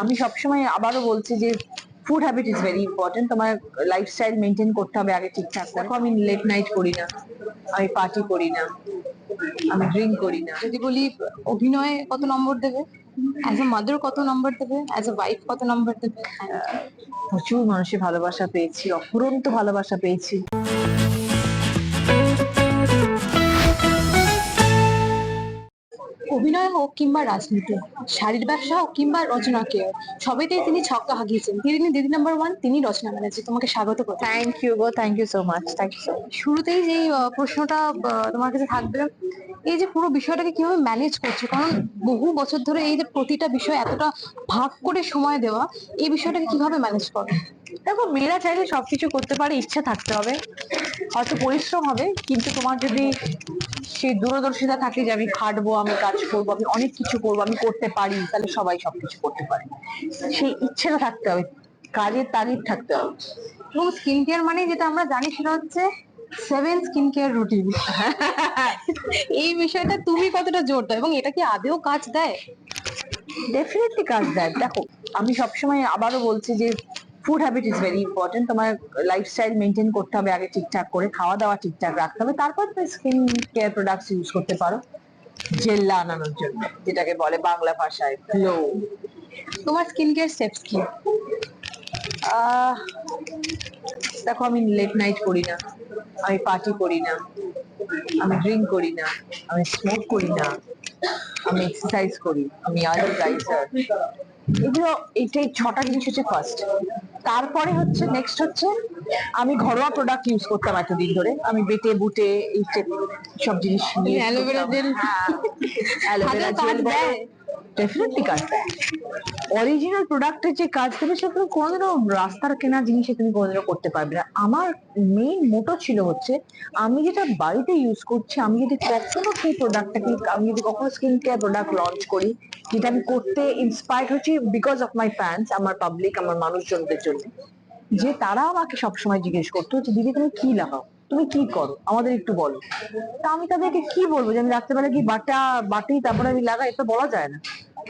আমি সবসময় আবারও বলছি যে food habit is very important তোমার লাইফস্টাইল মেনটেন করতে হবে আগে ঠিকঠাক দেখো, আমি লেট নাইট করি না, আমি পার্টি করি না, আমি ড্রিঙ্ক করি না। যদি বলি, অভিনয়ে কত নম্বর দেবে? অ্যাজ এ মাদার কত নম্বর দেবে? অ্যাজ এ ওয়াইফ কত নম্বর দেবে? প্রচুর মানুষের ভালোবাসা পেয়েছি, অফুরন্ত ভালোবাসা পেয়েছি। অভিনয় হোক কিংবা রাজনীতি শাড়ির ব্যবসা হোক কিংবা রচনা কেউ সবেতেই তিনি ছক্কা হাগিয়েছেন তিনি দিদি নাম্বার ওয়ান তিনি রচনা ব্যানার্জি তোমাকে স্বাগত করছি। Thank you go thank you so much thank you so much শুরুতেই যে প্রশ্নটা তোমার কাছে থাকবে এই যে পুরো বিষয়টাকে কীভাবে ম্যানেজ করছ? কারণ বহু বছর ধরে এই যে প্রতিটা বিষয় এতটা ভাগ করে সময় দেওয়া এই বিষয়টাকে কীভাবে ম্যানেজ করো? দেখো মেয়েরা চাইলে সবকিছু করতে পারে ইচ্ছা থাকতে হবে। হয়তো পরিশ্রম হবে কিন্তু তোমার যদি সেই দূরদর্শিতা থাকে যে আমি খাটবো, আমি কাজ করব, আমি অনেক কিছু করব, আমি করতে পারি, তাহলে সবাই সবকিছু করতে পারে। সেই ইচ্ছেটা থাকতে হবে, কাজের তাগিদ থাকতে হবে। এবং স্কিন কেয়ার মানে যেটা আমরা জানি সেটা হচ্ছে সেভেন স্কিন কেয়ার রুটিন এই বিষয়টা তুমি কতটা জোর দাও, এবং এটা কি আদেও কাজ দেয়? ডেফিনেটলি কাজ দেয়। দেখো, আমি সবসময় আবারও বলছি যে food habit is very important তোমার লাইফস্টাইল মেনটেন করতে হবে আগে ঠিকঠাক করে, খাওয়া দাওয়া ঠিকঠাক রাখতে হবে, তারপর তুমি স্কিন কেয়ার প্রোডাক্টস ইউজ করতে পারো। জেল্লা আনানোর জন্য, যেটাকে বলে বাংলা ভাষায় গ্লো তোমার স্কিন কেয়ার স্টেপস কি দেখো আমি লেট নাইট করি না, আমি পার্টি করি না, আমি ড্রিঙ্ক করি না, আমি স্মোক করি না, আমি এক্সারসাইজ করি, আমি আয়ুর রাইজার এগুলো এইটাই ছটা জিনিস হচ্ছে ফার্স্ট তারপরে হচ্ছে নেক্সট হচ্ছে আমি ঘরোয়া প্রোডাক্ট ইউজ করতাম এতদিন ধরে। আমি বেটে বুটে এই সব জিনিস নিয়ে aloe vera gel aloe vera gel? Definitely কাজ দেয় অরিজিনাল প্রোডাক্টের যে কাজ দেবে তুমি কোনোদিনও রাস্তার কেনা জিনিসে তুমি কোনোদিনও করতে পারবে না। আমার মেইন মোটো ছিল হচ্ছে, আমি যেটা বাড়িতে ইউজ করছি, আমি যদি কখনো সেই প্রোডাক্টটাকে আমি যদি কখনো স্কিন কেয়ার প্রোডাক্ট লঞ্চ করি, যেটা আমি করতে ইন্সপায়ার্ড হচ্ছি বিকজ অফ মাই ফ্যান্স আমার পাবলিক আমার মানুষজনদের জন্য, যে তারা আমাকে সবসময় জিজ্ঞেস করতো যে, দিদি, তুমি কি লাগাও? তুমি কি করো, আমাদের একটু বলো। তা আমি তাদেরকে কি বলব যে আমি রাত্রেবেলা কি বাটা, বাটি তারপরে আমি লাগাই এটা বলা যায় না।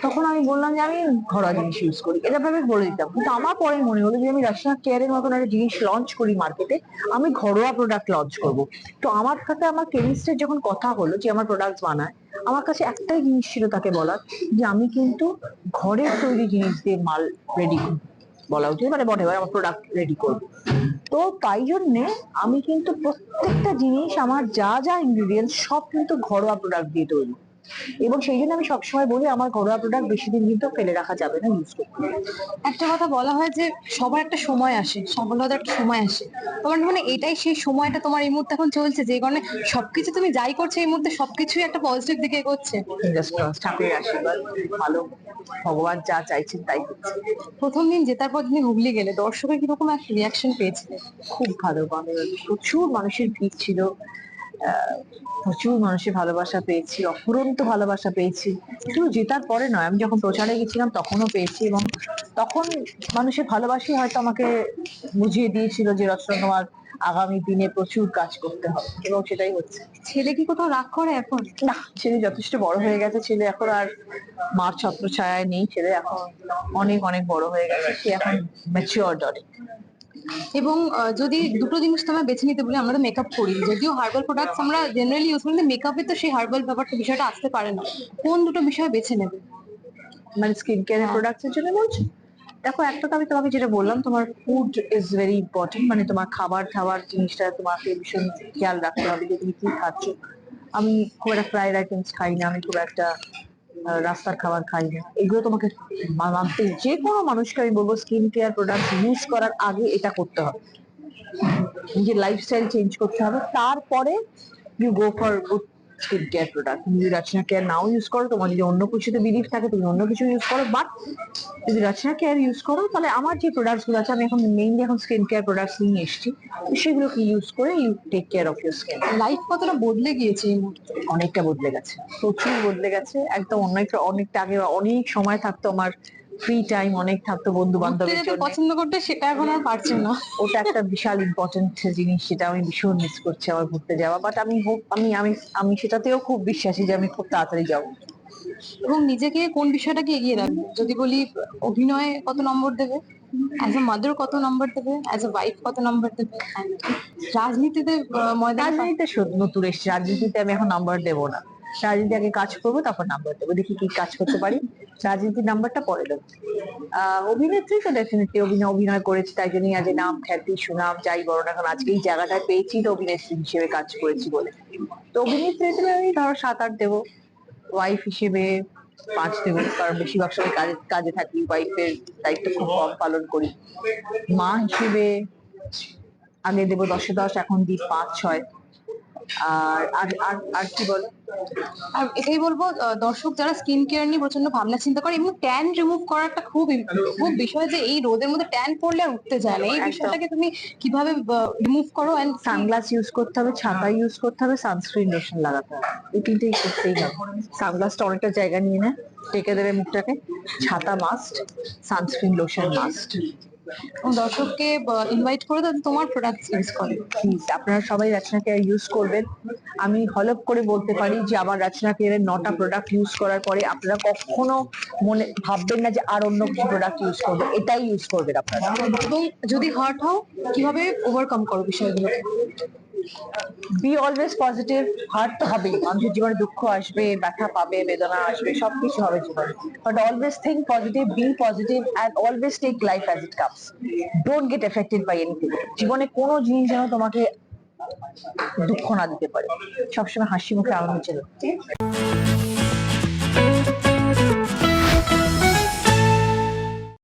তখন আমি বললাম যে আমি ঘরোয়া জিনিস ইউজ করি, এটা ভাবে বলে দিতাম। কিন্তু আমার পরে মনে হলো যে আমি রাশিয়া কেয়ারের মতন একটা জিনিস লঞ্চ করি মার্কেটে আমি ঘরোয়া প্রোডাক্ট লঞ্চ করব। তো আমার সাথে আমার কেমিস্টের যখন কথা হলো যে আমার প্রোডাক্ট বানায়, আমার কাছে একটাই জিনিস ছিল তাকে বলার যে আমি কিন্তু ঘরের তৈরি জিনিস দিয়ে মাল রেডি বলা উচিত মানে বটে আমার প্রোডাক্ট রেডি করব। তো তাই জন্যে আমি কিন্তু প্রত্যেকটা জিনিস, আমার যা যা ইনগ্রিডিয়েন্টস সব কিন্তু ঘরোয়া প্রোডাক্ট দিয়ে তৈরি। এবং সেই জন্য আমি সবসময় বলি আমার ঘরোয়া প্রোডাক্ট বেশি দিন কিন্তু ফেলে রাখা যাবে না ইউজ করতে। একটা কথা বলা হয় যে সবার একটা সময় আসে সফলতার একটা সময় আসে। তোমার মানে এটাই সেই সময়টা তোমার এই মুহূর্তে এখন চলছে যে কারণে সবকিছু তুমি যাই করছ এই মুহূর্তে সবকিছুই একটা পজিটিভ দিকে এগোচ্ছে। ঠাকুরের আশীর্বাদ ভালো ভগবান যা চাইছেন তাই প্রথম দিন জেতার পর তুমি হুগলি গেলে দর্শকের কীরকম একটা রিয়াকশন পেয়েছিলে? খুব ভালো মানে প্রচুর মানুষের ভিড় ছিল। প্রচুর মানুষের ভালোবাসা পেয়েছি, অফুরন্ত ভালোবাসা পেয়েছি। শুধু জেতার পরে নয়, আমি যখন প্রচারে গেছিলাম তখনও পেয়েছি এবং তখন মানুষের ভালোবাসি হয়তো আমাকে বুঝিয়ে দিয়েছিল যে রচনা তোমার আগামী দিনে প্রচুর কাজ করতে হবে এবং সেটাই হচ্ছে। ছেলে কি কোথাও রাগ করে এখন? না, ছেলে যথেষ্ট বড় হয়ে গেছে, ছেলে এখন আর মার ছত্র ছায়ায় নেই, ছেলে এখন অনেক অনেক বড় হয়ে গেছে, সে এখন ম্যাচিওর অনেক এবং যদি দুটো জিনিস তোমায় বেছে নিতে বলি আমরা তো মেকআপ করি। যদিও হার্বাল প্রোডাক্টস আমরা জেনারেলি ইউজ করি মেকআপে তো সেই হার্বাল ব্যাপারটা বিষয়টা আসতে পারে না। কোন দুটো বিষয় বেছে নেবে? মানে স্কিন কেয়ার প্রোডাক্টস এর জন্য বলছো? দেখো একটা তো আমি তোমাকে যেটা বললাম তোমার ফুড ইজ ভেরি ইম্পর্টেন্ট মানে তোমার খাবার খাবার জিনিসটা তোমাকে ভীষণ খেয়াল রাখতে হবে যে তুমি কি খাচ্ছ। আমি খুব একটা ফ্রাইড আইটেমস খাই না আমি খুব একটা রাস্তার খাবার খাই না। এগুলো তোমাকে মানতে যে কোনো মানুষকে আমি বলব স্কিন কেয়ার প্রোডাক্ট ইউজ করার আগে এটা করতে হবে। নিজের লাইফস্টাইল চেঞ্জ করতে হবে। তারপরে you go for good skin care product তুমি যদি রচনা কেয়ার নাও ইউজ করো, তোমার যদি অন্য থাকে, তুমি অন্য কিছু ইউজ করো বাট যদি রচনা কেয়ার ইউজ করো, তাহলে আমার যে প্রোডাক্টসগুলো আছে, আমি এখন মেইনলি এখন স্কিন কেয়ার প্রোডাক্টস নিয়ে এসেছি সেগুলোকে ইউজ করে you take care of your skin life কতটা বদলে গিয়েছে এই মুহূর্তে? অনেকটা বদলে গেছে। প্রচুর বদলে গেছে। একদম অনেকটা অনেকটা আগে অনেক সময় থাকতো আমার ফ্রি টাইম অনেক থাকতো বন্ধু বান্ধবের জন্য। পছন্দ করতে সেটা এখন আর পারছে না। ওটা একটা বিশাল ইম্পর্টেন্ট জিনিস সেটা আমি ভীষণ মিস করছি আমার ঘুরতে যাওয়া। বাট আমি হোপ আমি আমি আমি সেটাতেও খুব বিশ্বাসী যে আমি খুব তাড়াতাড়ি যাব। এবং নিজেকে কোন বিষয়টাকে এগিয়ে রাখবে? যদি বলি অভিনয়ে কত নম্বর দেবে? অ্যাজ এ মাদার কত নম্বর দেবে? অ্যাজ এ ওয়াইফ কত নম্বর দেবে? রাজনীতিতে ময়দানে রাজনীতিতে নতুন এসছে। রাজনীতিতে আমি এখন নাম্বার দেবো না। রাজনীতি আগে কাজ করব, তারপর নাম্বার দেবো। দেখি কি কাজ করতে পারি। রাজনীতির নাম্বারটা পরে দেবো। অভিনেত্রী তো ডেফিনেটলি অভিনয় অভিনয় করেছি, তাই জন্যই আজ নাম, খ্যাতি, সুনাম, যাই বড় না এখন আজকে এই জায়গাটায় পেয়েছি তো অভিনেত্রী হিসেবে কাজ করেছি বলে। তো অভিনেত্রী হিসেবে আমি ধরো সাত আট দেবো ওয়াইফ হিসেবে পাঁচ দেবো, কারণ বেশিরভাগ সময় কাজে কাজে থাকি ওয়াইফের দায়িত্ব খুব কম পালন করি। মা হিসেবে আগে দেবো দশে দশ, এখন দিই পাঁচ ছয় আর আর আর কি বলো? আর এটাই বলব দর্শক যারা স্কিন কেয়ার নিয়ে প্রচণ্ড ভাবনা চিন্তা করে এবং ট্যান রিমুভ করা একটা খুব খুব বিষয় যে এই রোদের মধ্যে ট্যান পড়লে আর উঠতে যায় না। এই বিষয়টাকে তুমি কীভাবে রিমুভ করো? এন্ড সানগ্লাস ইউজ করতে হবে ছাতা ইউজ করতে হবে সানস্ক্রিন লোশন লাগাতে হবে। এই তিনটেই করতেই হবে। সানগ্লাসটা অনেকটা জায়গা নিয়ে নেয় টেকে দেবে মুখটাকে। ছাতা মাস্ট সানস্ক্রিন লোশন মাস্ট দর্শককে ইনভাইট করে দেন তোমার প্রোডাক্ট ইউজ করে। প্লিজ আপনারা সবাই রচনা কেয়ার ইউজ করবেন। আমি হলপ করে বলতে পারি যে আমার রচনা কেয়ারের নটা প্রোডাক্ট ইউজ করার পরে আপনারা কখনো মনে ভাববেন না যে আর অন্য কিছু প্রোডাক্ট ইউজ করবে। এটাই ইউজ করবেন আপনারা। এবং যদি হার্ট হও কীভাবে ওভারকাম করো বিষয়গুলোকে? বি অলওয়েজ পজিটিভ হার্ট তো হবেই। মানুষের জীবনে দুঃখ আসবে, ব্যথা পাবে, বেদনা আসবে, সবকিছু হবে জীবনে। But always think positive be positive and always take life as it comes don't get affected by anything জীবনে কোনো জিনিস যেন তোমাকে দুঃখ না দিতে পারে। সবসময় হাসি মুখে আনন্দ ছিল